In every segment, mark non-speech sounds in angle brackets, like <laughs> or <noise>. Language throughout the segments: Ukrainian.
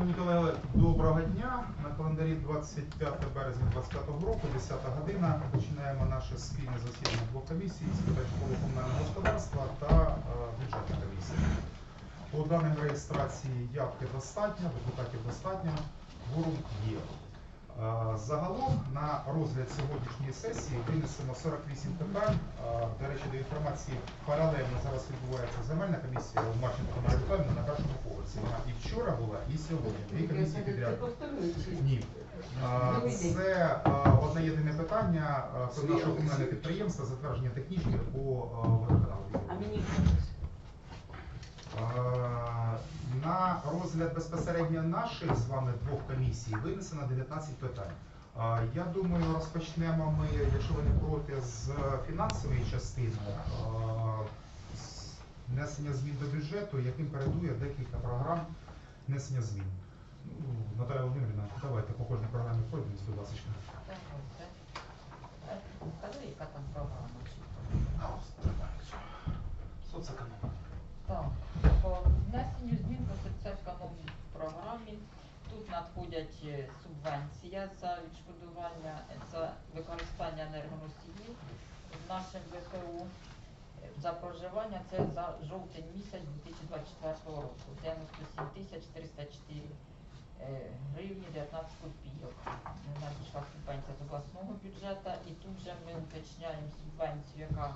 Шановні колеги, доброго дня. На календарі 25 березня 2025 року, 10 година. Починаємо наше спільне засідання двох комісій з питань комунального господарства та е, бюджетної комісії. По даним реєстрації явки достатньо, депутатів достатньо, ворог є. Загалом на розгляд сьогоднішньої сесії винесено 48 питань. До речі, до інформації паралельно зараз відбувається земельна комісія у Марченко Тамара на першому поверсі. Вона і вчора була, і сьогодні. Дві комісії підряд. Ні. Це одне єдине питання про нашого комунального підприємства, затвердження технічки по а, водоканалу. На розгляд безпосередньо наших з вами двох комісій винесено 19 питань. Я думаю, розпочнемо ми, якщо ви не проти, з фінансової частини. з Внесення змін до бюджету, яким передує декілька програм внесення змін. Ну, Наталя Володимирівна, давайте по кожній програмі пройдемось, будь ласка. Скажи, яка там програма? Соцекономія. Так, по внесенню змін по соціальної програмі тут надходять е, субвенція за відшкодування за використання енергоносіїв в нашим ВПУ. Е, За проживання це за жовтень місяць 2024 року. 97 тисяч 304 е, гривні 19 копійок. Надійшла субвенція з обласного бюджету і тут же ми уточняємо субвенцію, яка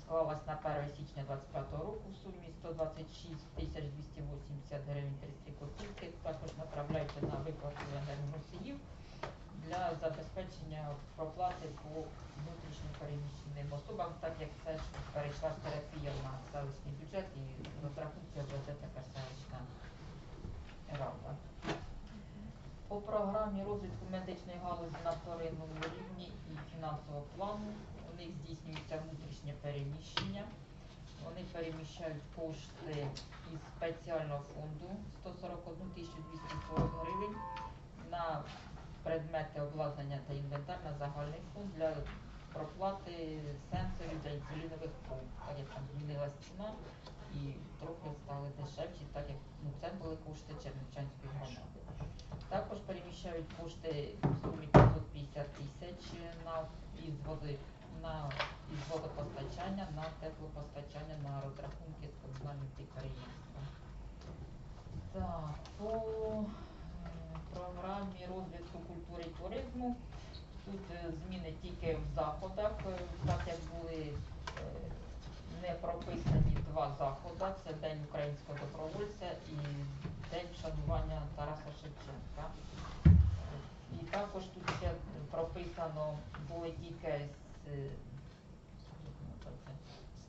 склалась на 1 січня 25 року в сумі 126 тисяч 280 гривень 33 копійки. Також направляється на виплату енергоносіїв для забезпечення проплати по внутрішньо переміщеним особам, так як це ж перейшла терапія на селищний бюджет і розрахунки веде така селищна рада. По програмі розвитку медичної галузі на вторинному рівні і фінансового плану у них здійснюється внутрішнє переміщення. Вони переміщають кошти із спеціального фонду 141 240 гривень на предмети обладнання та інвентар на загальний фонд для проплати сенсорів для інсулінових помп, так як там змінилась ціна і трохи стали дешевші, так як ну, це були кошти Чернівчанської громади. Також переміщають кошти в сумі 550 тисяч на із води на із водопостачання на теплопостачання на розрахунки з комунальним підприємством. Так, по програмі розвитку культури і туризму тут е, зміни тільки в заходах, е, так як були е, не прописані два заходи. Це День українського добровольця і День вшанування Тараса Шевченка. І також тут ще прописано були тільки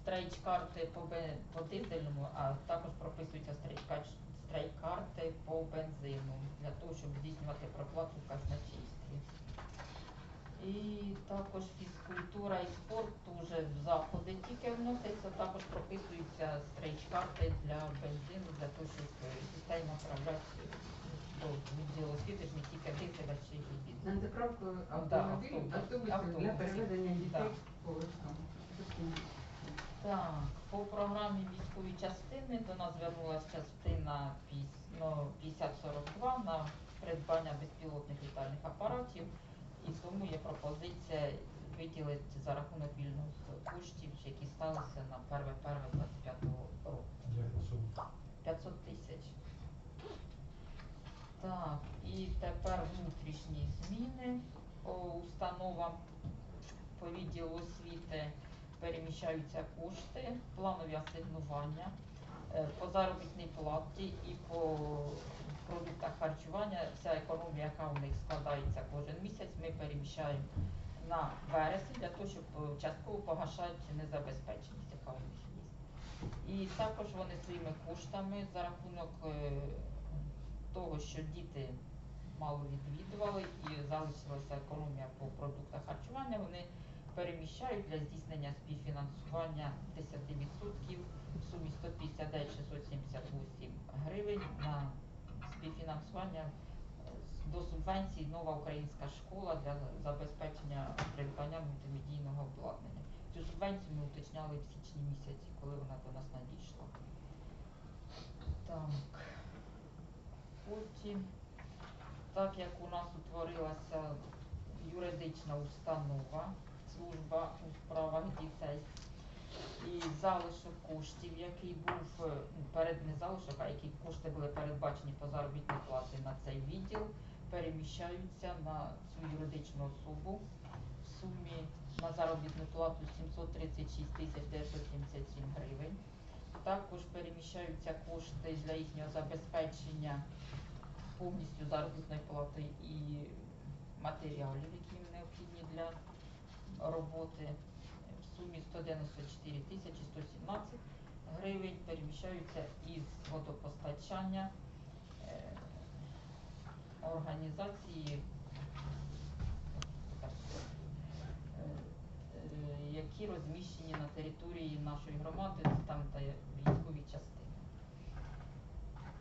стрейч-карти по, по дизельному, а також прописуються стрейч-кар- стрейч-карти по бензину для того, щоб здійснювати проплату в казначействі. І також фізкультура і спорт уже в заходи тільки вносяться, також прописуються стрейч-карти для бензину, для того, щоб дітей направляти до відділу освіти, не тільки дизеля чи На дизель. заправку Да, автомобілів, автобус- автобусів для переведення дітей Да. по. Так, по програмі військові частини до нас звернулася частина піс- ну, 5042 на придбання безпілотних літальних апаратів, і тому є пропозиція виділити за рахунок вільних коштів, які сталися на 1.1.25 року. 500 тисяч. Так, і тепер внутрішні зміни по установам по відділу освіти переміщаються кошти, планові асигнування е, по заробітній платі і по продуктах харчування. Вся економія, яка у них складається кожен місяць, ми переміщаємо на вересень для того, щоб е, частково погашати незабезпеченість, яка у них є. І також вони своїми коштами за рахунок е, того, що діти мало відвідували і залишилася економія по продуктах харчування, вони переміщають для здійснення співфінансування 10% в сумі 159 678 гривень на співфінансування е, до субвенції нова українська школа для забезпечення придбання мультимедійного обладнання. Цю субвенцію ми уточняли в січні місяці, коли вона до нас надійшла. Так. гроші, так як у нас утворилася юридична установа, служба у справах дітей. І залишок коштів, який був е, ну, перед не залишок, а які кошти були передбачені по заробітній платі на цей відділ, переміщаються на цю юридичну особу в сумі на заробітну плату 736 тисяч 977 гривень. Також переміщаються кошти для їхнього забезпечення повністю заробітної плати і матеріалів, які їм необхідні для роботи сумі 194 тисячі 117 гривень переміщаються із водопостачання е, організації, е, е, які розміщені на території нашої громади, там де військові частини.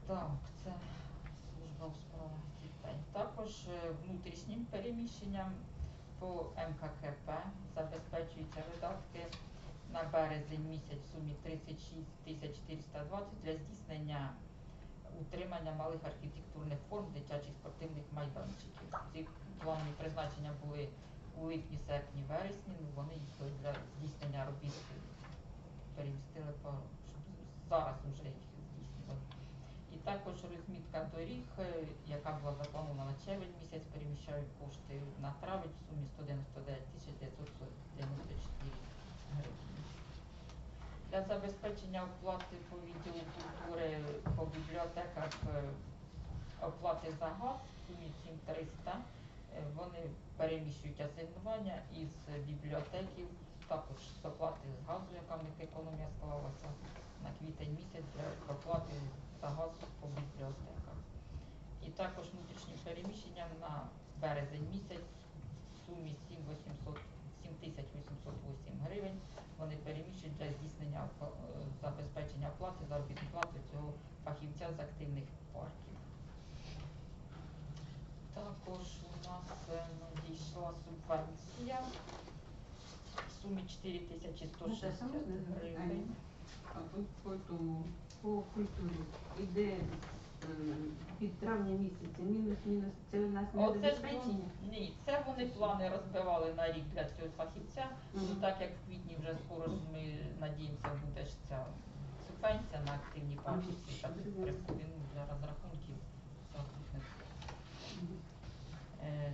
Так, це служба у справах дітей. Також внутрішнім переміщенням по МККП видатки на березень місяць в сумі 36 тисяч 420 для здійснення утримання малих архітектурних форм дитячих спортивних майданчиків. Ці планові призначення були у липні, серпні, вересні, ну вони їх для здійснення робіт перемістили щоб зараз вже їх здійснювати. І також розмітка доріг, е, яка була запланована на червень місяць, переміщають кошти на травень в сумі 199 тисяч 994 гривні. Для забезпечення оплати по відділу культури по бібліотеках е, оплати за газ сумі 7300. Е, Вони переміщують асигнування із бібліотеків, також з оплати з газу, яка в них економія склалася на квітень місяць для оплати за газ по бібліотеках. І також внутрішнім переміщенням на березень місяць в сумі 7800 7808 гривень. Вони переміщують для здійснення е, забезпечення оплати заробітної плати цього фахівця з активних парків. Також у нас е, надійшла субвенція в сумі 4160 саме не гривень. А по, по по культурі іде під травня місяця, мінус-мінус, це у нас не Оце ж забезпечення. ні, це вони плани розбивали на рік для цього фахівця. Ну так як в квітні вже скоро ж ми надіємося, буде ж ця субвенція на активні Мгм. всі так Зрозуміло. приходимо для розрахунків. заробітних Е,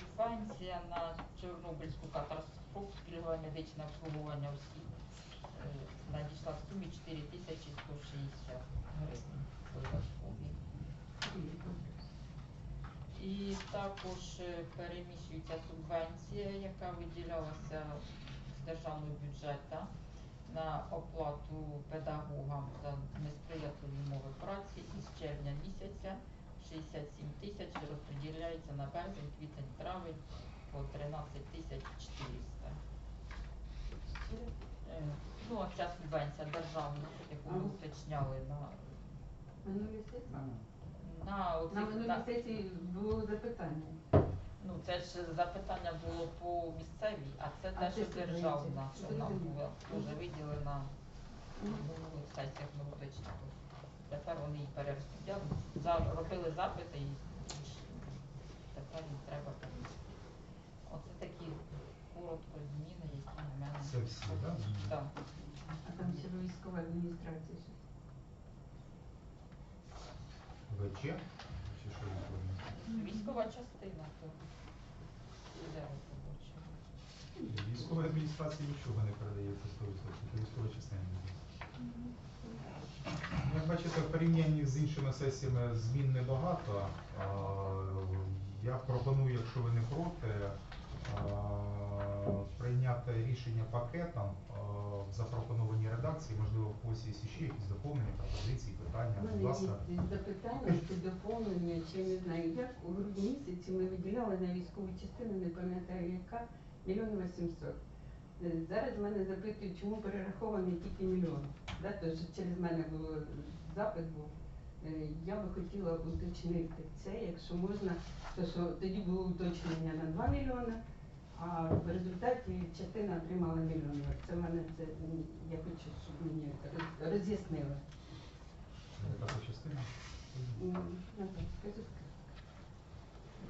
Субвенція на Чорнобильську катастрофу, пільгове медичне обслуговування осіб е, надійшла в сумі 4160 гривень І також е, переміщується субвенція, яка виділялася з державного бюджету на оплату педагогам за несприятливі умови праці із червня місяця 67 тисяч розподіляється на березень, квітень, травень по 13 тисяч 400. Е, Ну, а ця субвенція державна, яку ми уточняли на, Минулі сесії? на, оцих- На сесії було запитання. Ну, це ж запитання було по місцевій, а це А теж це державна, що нам Зрозуміло. була вже виділена в минулих сесіях ми уточнили. Тепер вони її перерозподілили, За- робили запити і тепер їм треба перевести. Оце такі коротко зміни, які в мене. Це всі, да? Так. А там ще військова адміністрація щось. ВЧ? Чи що ви? Військова частина, то де робочого. Військовій адміністрації нічого не передається 100%, це військова частина. Як бачите, в порівнянні з іншими сесіями змін небагато. Я пропоную, якщо ви не проти, прийняти рішення пакетом в запропонованій редакції, можливо, в когось є ще якісь доповнення, пропозиції, питання, У будь мене ласка. є запитання чи доповнення, чи не знаю, як у грудні місяці ми виділяли на військову частину, не пам'ятаю яка, мільйон вісімсот. Е, Зараз мене запитують, чому перерахований тільки мільйон. Да, то що через мене було запит був. Е, Я би хотіла уточнити це, якщо можна, то що тоді було уточнення на 2 мільйони, а в результаті частина отримала мільйон. Це мене це я хочу, щоб мені роз'яснили. Яка частина? Скажи.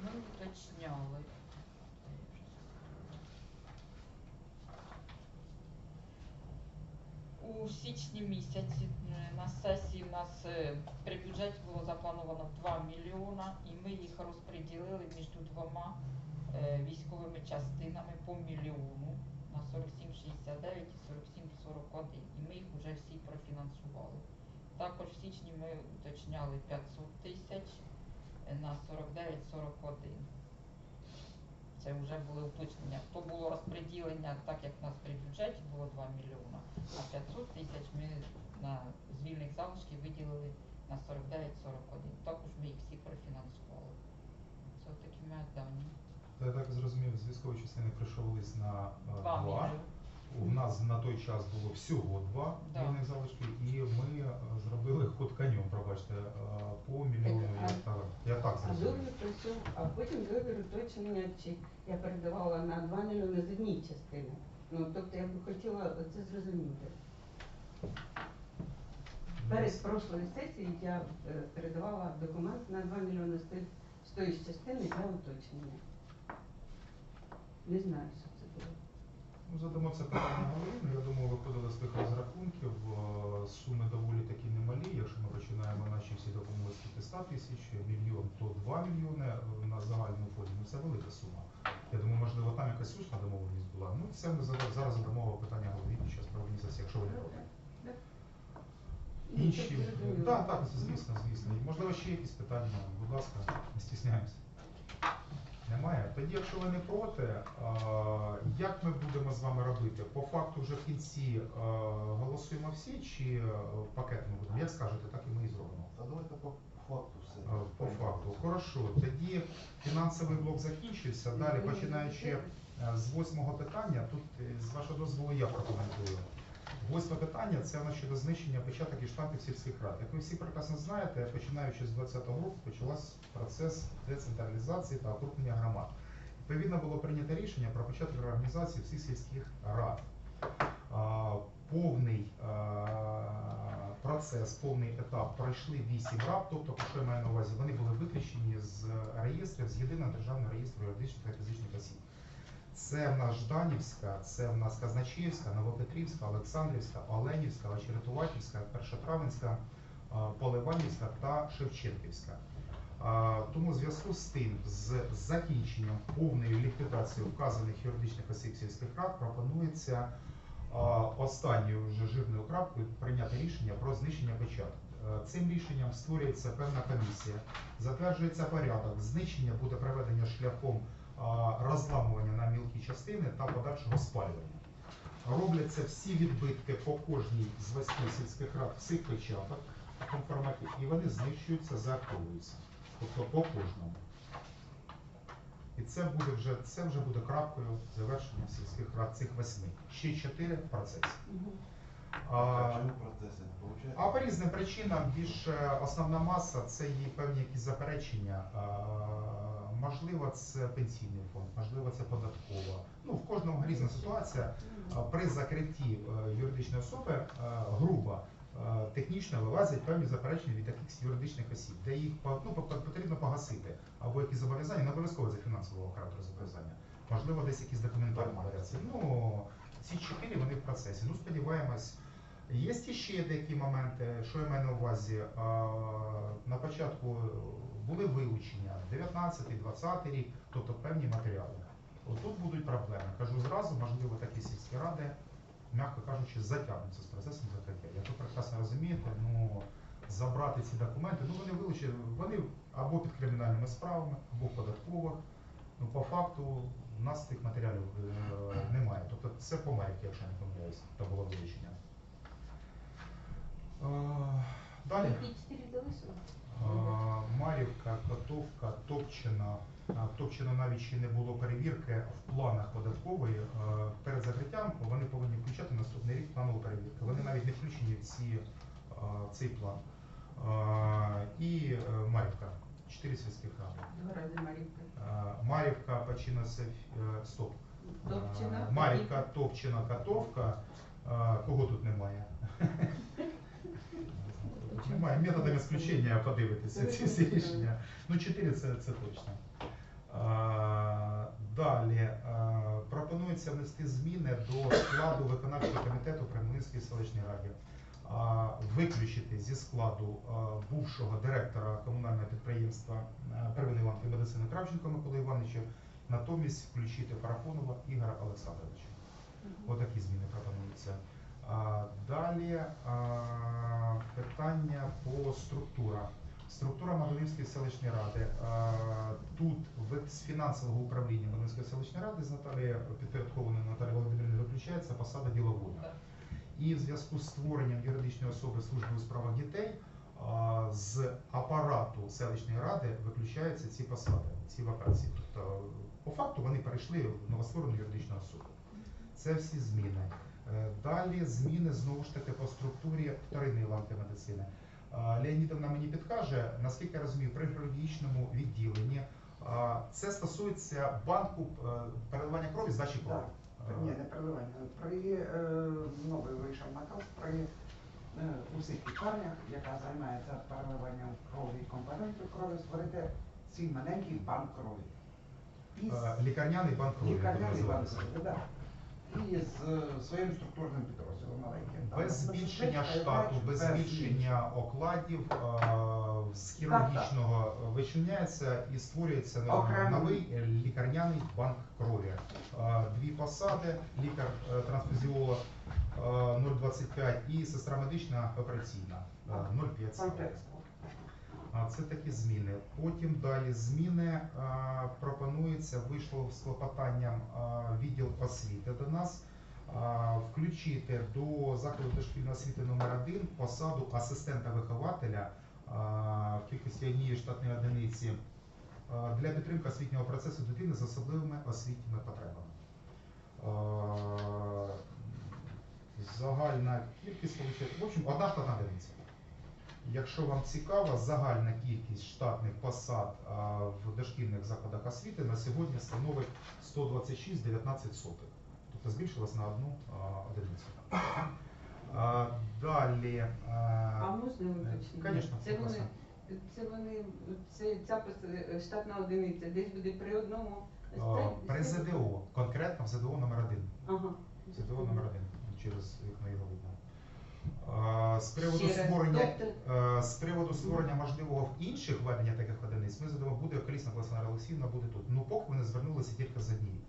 Ми уточняли. У січні місяці е, на сесії в нас е, при бюджеті було заплановано 2 мільйона, і ми їх розподілили між двома військовими частинами по мільйону на 47,69 і 47,41. І ми їх вже всі профінансували. Також в січні ми уточняли 500 тисяч е, на 49,41. Це вже були уточнення. То було розподілення, так як в нас при бюджеті було 2 мільйона, а 500 тисяч ми на з вільних залишків виділили на 49-41. Також ми їх всі профінансували. Це такі ми дані. Я так зрозумів, з військової частини прийшов лист на е, 2 два. мільйони. У нас на той час було всього два Да. вільних залишки, і ми е, зробили ход конем, пробачте, е, по мільйону Так, а- гектарів. Я так А зрозумів. договір а потім договір уточнення, чи я передавала на 2 мільйони з однієї частини. Ну, тобто я б хотіла це зрозуміти. Перед прошлою сесією я е, передавала документ на 2 мільйони з тих- з тої ж частини для уточнення. Не знаю, що це було. Ну, задамо це питання Галині. Я думаю, виходили з тих розрахунків. Суми доволі такі немалі. Якщо ми починаємо наші всі допомоги з 500 тисяч, мільйон, то 2 мільйони на загальному фонді. Ну, це велика сума. Я думаю, можливо, там якась усна домовленість була. Ну, це ми зараз задамо питання голові під час організації, якщо ви не проти. Інші. Так, так, звісно, звісно. І, можливо, ще якісь питання, будь ласка, не стісняємося. Немає. Тоді, якщо ви не проти, е, як ми будемо з вами робити? По факту вже в кінці е, голосуємо всі чи е, пакет ми будемо? Як скажете, так і ми і зробимо. Та давайте по факту все. По факту. Хорошо. Тоді фінансовий блок закінчився. Далі, починаючи з восьмого питання, тут з вашого дозволу я прокоментую. Восьме питання це щодо знищення печаток і штампів сільських рад. Як ви всі прекрасно знаєте, починаючи з 2020 року почався процес децентралізації та окрупнення громад. Відповідно було прийнято рішення про початок реорганізації всіх сільських рад. Повний процес, повний етап пройшли 8 рад, тобто, що я маю на увазі, вони були виключені з реєстрів, з єдиного державного реєстру юридичних та фізичних осіб. Це в нас Жданівська, це в нас Казначіївська, Новопетрівська, Олександрівська, Оленівська, Очеретуватівська, Першотравенська, Поливанівська та Шевченківська. Тому в зв'язку з тим, з закінченням повної ліквідації вказаних юридичних осіб сільських рад пропонується останньою вже жирною крапкою прийняти рішення про знищення печаток. Е, Цим рішенням створюється певна комісія, затверджується порядок. Знищення буде проведення шляхом розламування на мілкі частини та подальшого спалювання. Робляться всі відбитки по кожній з восьми сільських рад всіх печаток в такому форматі, і вони знищуються, заактовуються. Тобто по кожному. І це буде вже це вже буде крапкою завершення сільських рад цих восьми. Ще чотири в процесі. А А, процеси а по різним причинам більше основна маса це є певні якісь заперечення. Можливо, це пенсійний фонд, можливо, це податкова. Ну, в кожному різна ситуація. При закритті е, юридичної особи е, грубо е, технічно вилазять певні заперечення від якихось юридичних осіб, де їх ну, по- по- потрібно погасити, або якісь зобов'язання, не обов'язково за фінансового характеру зобов'язання. Можливо, десь якісь документальні варіації. Ну, ці чотири вони в процесі. Ну, сподіваємось. Є ще деякі моменти, що я маю на увазі. На початку були вилучення 19-20 рік, тобто певні матеріали. От тут будуть проблеми. Кажу зразу, можливо, такі сільські ради, м'яко кажучи, затягнуться з процесом закриття. Як ви прекрасно розумієте, ну забрати ці документи, ну вони вилучені, вони або під кримінальними справами, або в податкових. Ну, по факту у нас цих матеріалів е, немає. Тобто це по Марівці, якщо не помиляюсь, то було вилучення. Е, далі. Марівка, Котовка, Топчина. Топчина навіть ще не було перевірки в планах податкової. Перед закриттям вони повинні включати наступний рік планову перевірку. Вони навіть не включені в ці, цей план. І е, Марівка. Чотири сільських ради. Марівка. Марівка, Пачина, е, стоп. Топчина. Марівка, Топчина, Котовка. Кого тут немає? <laughs> Немає методом ісключення подивитися ці всі рішення. Ну, 4 це, це точно. А, далі а, пропонується внести зміни до складу виконавчого комітету при Хмельницькій селищній раді. А, виключити зі складу а, бувшого директора комунального підприємства первинної ланки медицини Кравченко Миколи Івановича, натомість включити Парафонова Ігора Олександровича. Отакі зміни пропонуються. А, Далі а, питання по структурах. Структура Могилівської селищної ради. Тут з фінансового управління Могилівської селищної ради з Наталії підпорядкованої Наталії Володимирівни виключається посада діловода. І в зв'язку з створенням юридичної особи служби у справах дітей з апарату селищної ради виключаються ці посади, ці вакансії. Тобто, по факту вони перейшли в новостворену юридичну особу. Це всі зміни. Е, Далі зміни знову ж таки по структурі вторинної ланки медицини. Леонідовна мені підкаже, наскільки я розумію, при хірургічному відділенні це стосується банку е, переливання крові, здачі крові. Так. Ні, не переливання. При е, новий вийшов наказ при е, усіх лікарнях, яка займається переливанням крові і компонентів крові, створити свій маленький банк крові. І Е, Лікарняний банк крові. лікарняний банк крові, так. І з е, своїм структурним підрозділом маленьким. Без збільшення штату, без збільшення окладів е, з хірургічного вичиняється і створюється Окремий. новий лікарняний банк крові. Дві посади, лікар е, трансфузіолог е, 0,25 і сестра медична операційна е, 0,5. Це такі зміни. Потім далі зміни пропонується, вийшло з клопотанням відділ освіти до нас. Включити до закладу дошкільної освіти номер 1 посаду асистента вихователя в кількості однієї штатної одиниці для підтримки освітнього процесу дитини з особливими освітніми потребами. Загальна кількість в общем, одна штатна одиниця. Якщо вам цікаво, загальна кількість штатних посад в дошкільних закладах освіти на сьогодні становить 126,19 сотих. Тобто збільшилась на одну одиницю. Далі. А можна уточнити? Конечно, це вони, це вони, це ця штатна одиниця десь буде при одному. при ЗДО, конкретно в ЗДО номер 1 Ага. ЗДО номер 1 через вікно його видно. А, З приводу створення тобто- Е, З приводу створення можливого в інших введення таких одиниць, ми задамо буде колісна Олександра Олексіївна буде тут. Ну поки вони звернулися тільки за дні.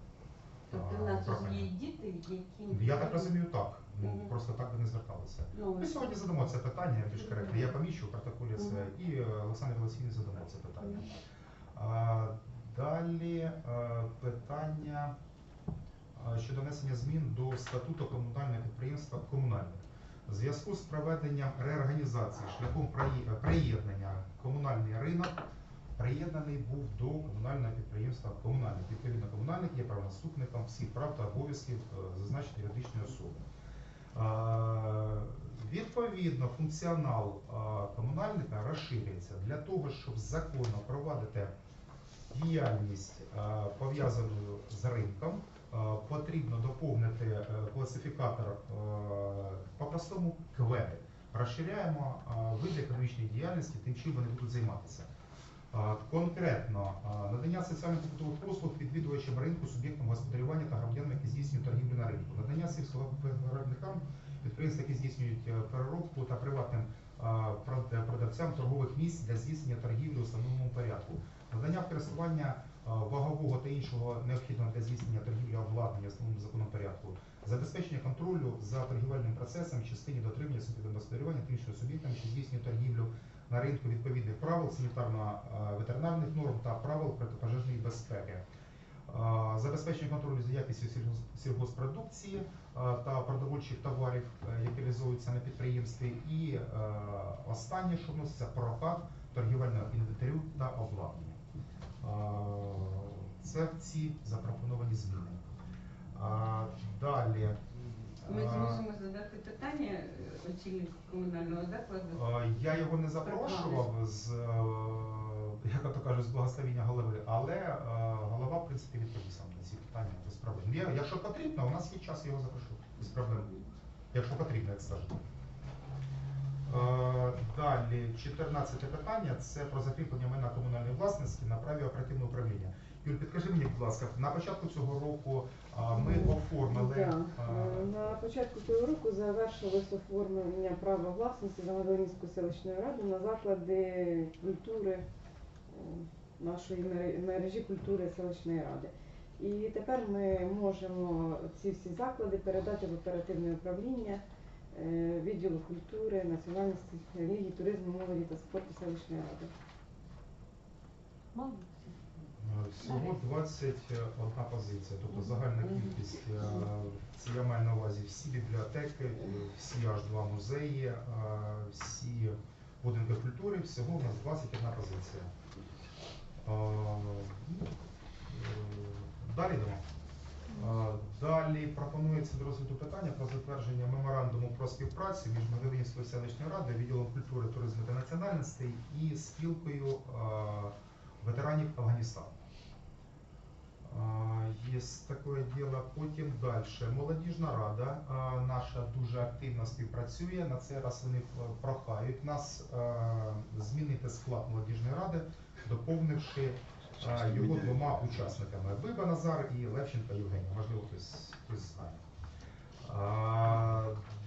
Тобто в нас є діти, які... Я так розумію, так. Ну Мгм. просто так би не зверталися. Ну, Ми сьогодні задамо це питання більш коректно. Я поміщу в протоколі це і е, Олександр Олексійович задамо це питання. А, Далі е, питання е, щодо внесення змін до статуту комунального підприємства комунальних. В зв'язку з проведенням реорганізації шляхом приєднання комунальний ринок приєднаний був до комунального підприємства комунальних. Відповідно, комунальник є правонаступником всіх прав та обов'язків е, зазначеної юридичної особи. Е, Відповідно, функціонал е, комунальника розширюється для того, щоб законно провадити діяльність пов'язану з ринком. Е, Потрібно доповнити е, класифікатор е, по-простому кведи. Розширяємо види економічної діяльності, тим чим вони будуть займатися. Конкретно надання соціально-побутових послуг відвідувачам ринку, суб'єктам господарювання та громадянам, які здійснюють торгівлю на ринку, надання сільськогосподарникам, підприємств, які здійснюють переробку та приватним продавцям торгових місць для здійснення торгівлі у встановленому порядку, надання в користування вагового та іншого необхідного для здійснення торгівлі обладнання в встановленому законом порядку, забезпечення контролю за торгівельним процесом в частині дотримання суб'єктом господарювання та іншими суб'єктами, що здійснюють торгівлю на ринку відповідних правил санітарно-ветеринарних норм та правил протипожежної безпеки. Е, Забезпечення контролю за якістю сільгоспродукції е, та продовольчих товарів, е, які реалізуються на підприємстві. І е, останнє, що вноситься, прокат торгівельного інвентарю та обладнання. Це ці запропоновані зміни. Далі. Ми зможемо задати питання е, очільнику комунального закладу. Я його не запрошував з, е, як то кажуть, з благословення голови, але е, голова, в принципі, відповість вам на ці питання без проблем. Якщо потрібно, у нас є час, його запрошу без проблем. Якщо потрібно, як скажете. Е, Далі, 14 питання це про закріплення майна комунальної власності на праві оперативного управління. Юль, підкажи мені, будь ласка, на початку цього року ми оформили. Да. а, Е, На початку цього року завершилось оформлення права власності Нововинської селищної ради на заклади культури е, нашої мережі культури селищної ради. І тепер ми можемо ці всі заклади передати в оперативне управління відділу культури, національності, релігії, туризму, молоді та спорту селищної ради. Молодці. Е, Всього 21 позиція, тобто загальна кількість, е, це я маю на увазі всі бібліотеки, е, всі аж два музеї, е, всі будинки культури, всього у нас 21 позиція. Е, ну, е, Далі йдемо. Е, Далі пропонується до розгляду питання про затвердження меморандуму про співпрацю між Могилинською селищною радою, відділом культури, туризму та національностей і спілкою е, ветеранів Афганістану. Є таке діло. Потім далі. Молодіжна рада е, наша дуже активно співпрацює. На цей раз вони е, прохають нас е, змінити склад молодіжної ради, доповнивши е, його двома учасниками Биба Назар і Левченко Євгенія. Можливо, хтось, хтось знає.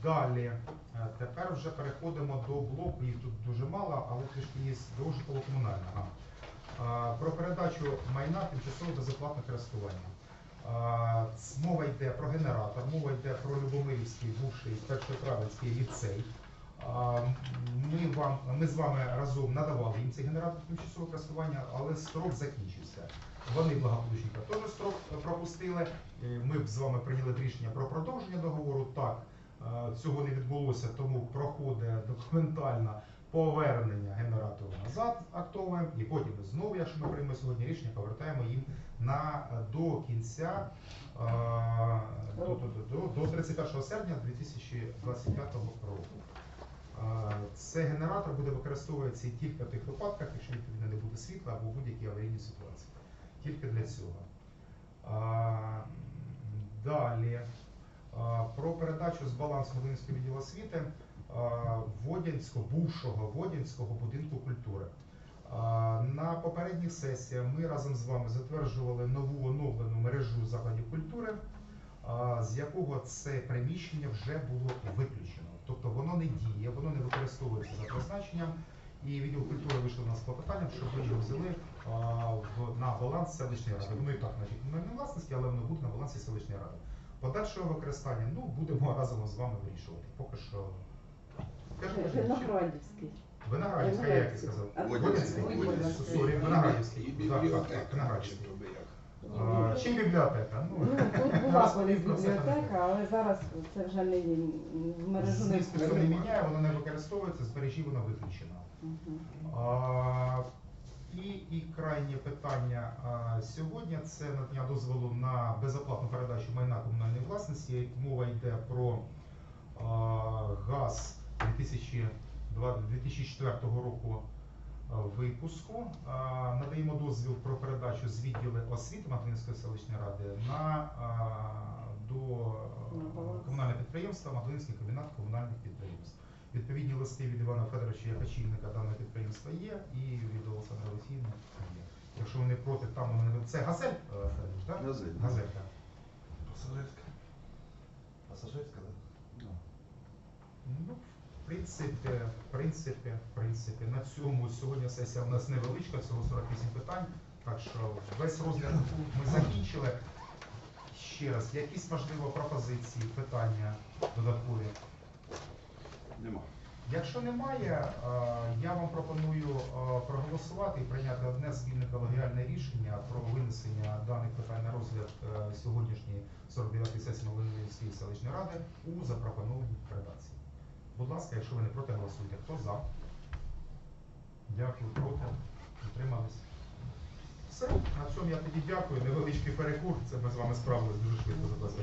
Далі, е, тепер вже переходимо до блоку, їх тут дуже мало, але трішки є до житлово-комунального. Е, Про передачу майна тимчасово безоплатне користування. Мова йде про генератор, мова йде про Любомирівський, бувший першотравенський ліцей. Ми, вам, ми з вами разом надавали їм цей генератор тимчасового користування, але строк закінчився. Вони благополучника теж строк пропустили. Е, Ми б з вами прийняли рішення про продовження договору. Так, е, цього не відбулося, тому проходить документальне повернення генератору назад актовуємо, і потім знову, якщо ми приймемо сьогодні рішення, повертаємо їм на до кінця е, до, до, до, до 31 серпня 2025 року. Цей генератор буде використовуватися тільки в тих випадках, якщо відповідно не буде світла або будь-які аварійні ситуації. Тільки для цього. Далі. Про передачу з балансу Волинського відділу освіти Водянського, бувшого Водянського будинку культури. На попередніх сесіях ми разом з вами затверджували нову оновлену мережу закладів культури, з якого це приміщення вже було виключено. Тобто воно не діє, воно не використовується за призначенням. І відділ культури вийшло нас з клопотанням, щоб ви його взяли а, в, на баланс селищної ради. Воно і так на комунальній власності, але воно буде на балансі селищної ради. Подальшого використання, ну, будемо разом з вами вирішувати. Поки що. Виноградівський. Виноградівська, я як і сказав. Водянський. Виноградівський. Виноградівський. Чи? А, Чим бібліотека? Ну, тут <laughs> була колись бібліотека, але зараз це вже не в мережу не це не міняє, воно не використовується, з мережі воно виключено. Мгм. А, І, і крайнє питання а, сьогодні це надання дозволу на безоплатну передачу майна комунальної власності. Мова йде про а, газ 2002 2004 року випуску. Надаємо дозвіл про передачу з відділу освіти Маглинської селищної ради на до баланс. а, комунального підприємства Маглинський комбінат комунальних підприємств. Відповідні листи від Івана Федоровича як очільника даного підприємства є, і від Олександра Олексійовна є. Якщо вони проти, там вони не це газель, е, Федорович, так? Газель. Газелька. Пасажирська. Пасажирська, так? Принципі, в принципі, в принципі, на цьому сьогодні сесія у нас невеличка, всього 48 питань. Так що весь розгляд ми закінчили. Ще раз, якісь можливо пропозиції, питання додаткові. Нема. Якщо немає, е, я вам пропоную е, проголосувати і прийняти одне спільне колегіальне рішення про винесення даних питань на розгляд е, сьогоднішньої 49-ї сесії Новинської селищної ради у запропонованій редакції. Будь ласка, якщо ви не проти, голосуйте. Хто за? Дякую, проти. Утримались. Все, на цьому я тоді дякую. Невеличкий перекур. Це ми з вами справились дуже швидко за 20